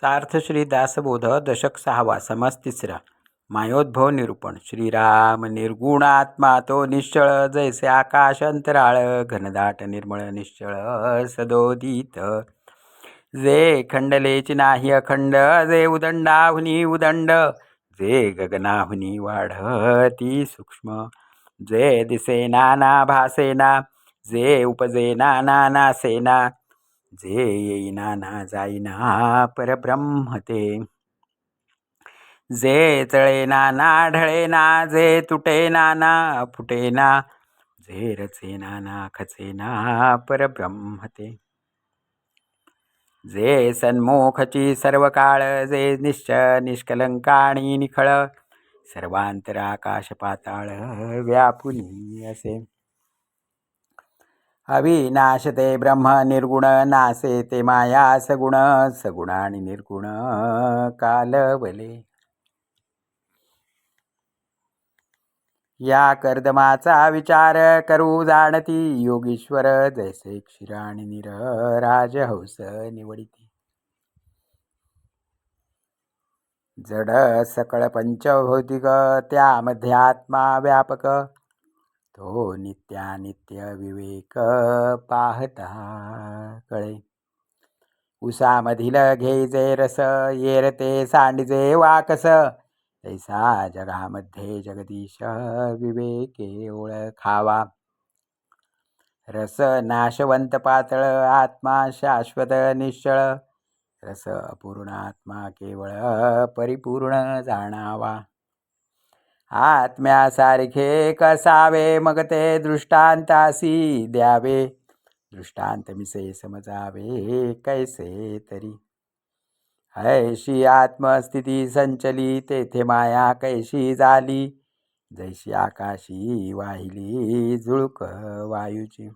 सार्थ श्री दासबोध दशक सहावा समास तिसरा. मायोद्भव निरूपण. श्रीराम निर्गुणात्मा तो निश्चळ जैसे आकाश अंतराळ घनदाट निर्मळ निश्चळ सदोदित. जे खंडलेची नाही अखंड जे उदंडाहुनी उदंड जे गगनाहुनी वाढती सूक्ष्म जे दिसे नाना भासेना जे उपजे नाना सेना जे येईना ना जाईना परब्रह्म ते. जे तळेना ना ढळेना जे तुटे ना फुटेना जे रचेना ना खचेना परब्रह्म ते. जे सन्मुखची सर्व काळ जे निश्च निष्कलंकाणी निखळ सर्वांतर आकाश पाताळ व्यापुनी असे. अविनाश ते ब्रह्म निर्गुण नासे ते माया सगुण सगुण आणि निर्गुण कालवले. या कर्दमाचा विचार करू जाणती योगीश्वर जैसे क्षीराणी आणि निर राजहंस निवडिती. जड सकळ पंचभौतिक त्यामध्ये आत्मा व्यापक तो नित्यानित्य विवेक पाहता कळे. उसामधील घे रस येरते सांडजे वाकस. तैसा जगामध्ये जगदीश विवेके ओळखावा. रस नाशवंत पातळ आत्मा शाश्वत निश्चळ. रस अपूर्ण आत्मा केवळ परिपूर्ण जाणावा. आत्म्यासारखे कसावे? मग ते दृष्टांतासी द्यावे. दृष्टांत मिसे समजावे कैसे तरी. ऐशी आत्मस्थिती संचली तेथे माया कैशी झाली? जैशी आकाशी वाहिली झुळक वायूची.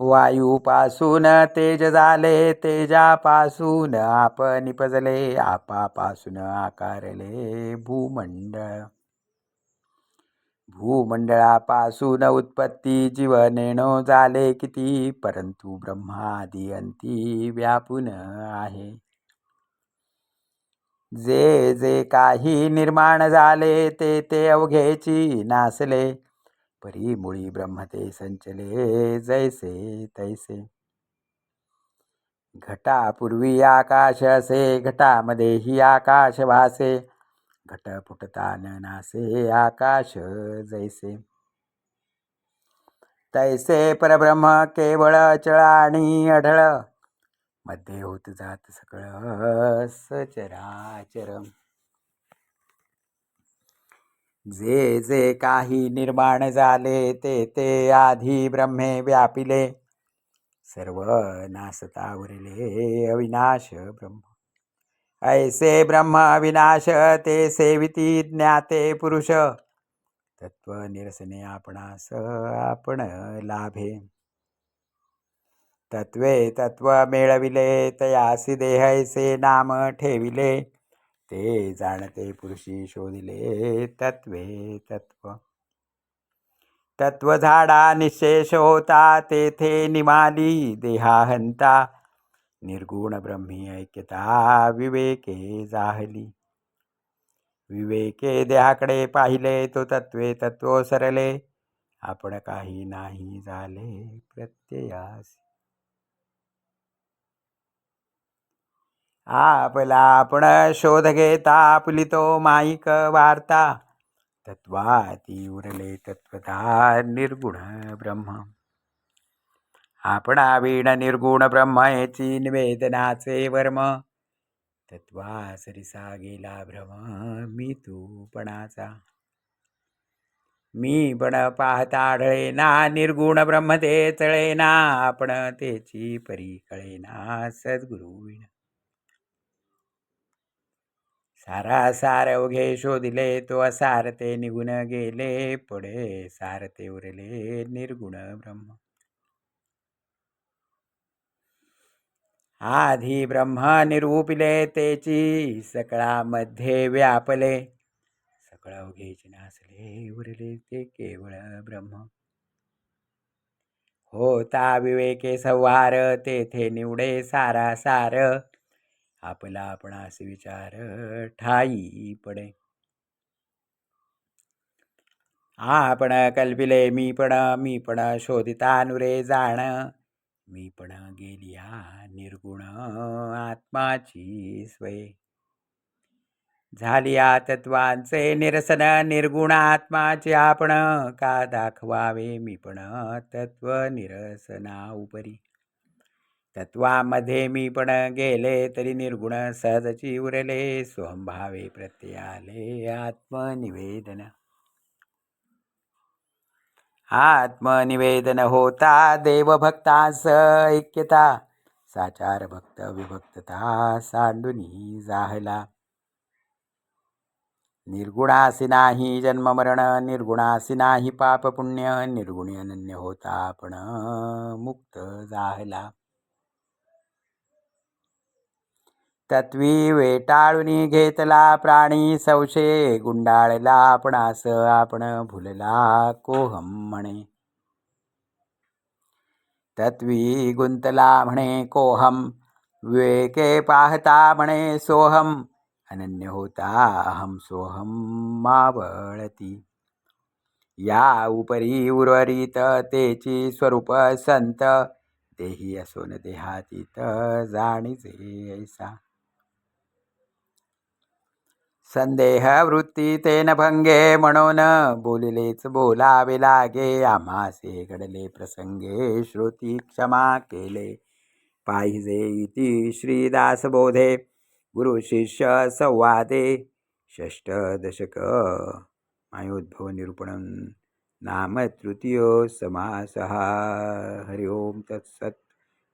वायूपासून तेज झाले तेजापासून आप निपजले आपापासून आकारले भूमंडळ. भूमंडळापासून उत्पत्ती जीवनेणो झाले किती परंतु ब्रह्मादी अंती व्यापून आहे. जे जे काही निर्माण झाले ते ते अवघेची नासले. परी मुळी ब्रह्म ते संचले जैसे तैसे. घटापूर्वी आकाश असे घटामध्येही आकाश वासे. घट फुटता न नासे आकाश जैसे. तैसे परब्रह्म केवळ अचळ आणि अढळ. मध्ये होत जात सगळं सचराचर जे जे काही निर्माण झाले ते ते आधी ब्रह्मे व्यापिले. सर्व नासता उरले अविनाश ब्रह्म. ऐसे ब्रह्म अविनाश ते सेविती ज्ञाते पुरुष. तत्व निरसने आपणास आपण लाभे. तत्वे तत्व मिळविले तयासी देहैसे नाम ठेविले. ते जाणते पुरुषी शोधिले तत्वे तत्व. तत्व झाडा निशेष होता तेथे निमाली देहाहंता. निर्गुण ब्रह्मी ऐक्यता विवेके जाहली. विवेके देहाकडे पाहिले तो तत्वे तत्व सरले. आपण काही नाही झाले प्रत्ययासी. आपला आपण शोध घेता तो माईक वार्ता. तत्वाती उरले तत्वता निर्गुण ब्रह्म. आपण वीण निर्गुण ब्रह्म निवेदनाचे वर्म. तत्वा सरिसा गेला भ्रम मी तूपणाचा मी पण पाहता आढळेना निर्गुण ब्रह्म ते तळेना आपण तेची परी कळेना सद्गुरुविण. सारा सार अवघे शोधले तो असार ते निघून गेले पुढे सार ते उरले निर्गुण ब्रह्म. आधी ब्रह्म निरूपिले तेची सकळामध्ये व्यापले. सकळ अवघेचे नासले उरले ते केवळ ब्रह्म. होता विवेके संवार तेथे निवडे सारा सार. आपला आपणास विचार ठाई पडे. आपण कल्पिले मी पण मी पण शोधिता नुरे जाण. मी पण गेलिया निर्गुण आत्माची स्वय झालिया तत्वांचे निरसन निर्गुण आत्माचे आपण. का दाखवावे मी पण तत्व निरसना उपरी तत्वामध्ये मी पण गेले तरी निर्गुण सहजची उरले स्वभावे प्रत्ययाले आत्मनिवेदन. आत्मनिवेदन होता देवभक्तास ऐक्यता साचार भक्त विभक्तता सांडुनी जाहला. निर्गुणासी नाही जन्म मरण निर्गुणासी नाही पाप पुण्य निर्गुणी अनन्य होता आपण मुक्त जाहला. तत्वी वेटाळून घेतला प्राणी संशय गुंडाळला आपणास आपण भुलला कोहम म्हणे. तत्वी गुंतला म्हणे कोहम विवेके पाहता म्हणे सोहम अनन्य होता अहम सोहम मावळती. या उपरी उर्वरित तेची स्वरूप संत देही असोन देहातीत जाणीचे ऐसा. संदेह वृत्ती तेन भंगे म्हणून बोलिलेच बोलावे लागे. आम्हासे घडले प्रसंगे श्रुती क्षमा केले. पाहिजे इति श्रीदास बोधे गुरु शिष्य संवादे. षष्टदशक मायोद्भव निरूपणं नाम तृतीयो समासः. हरि ओम तत्सत्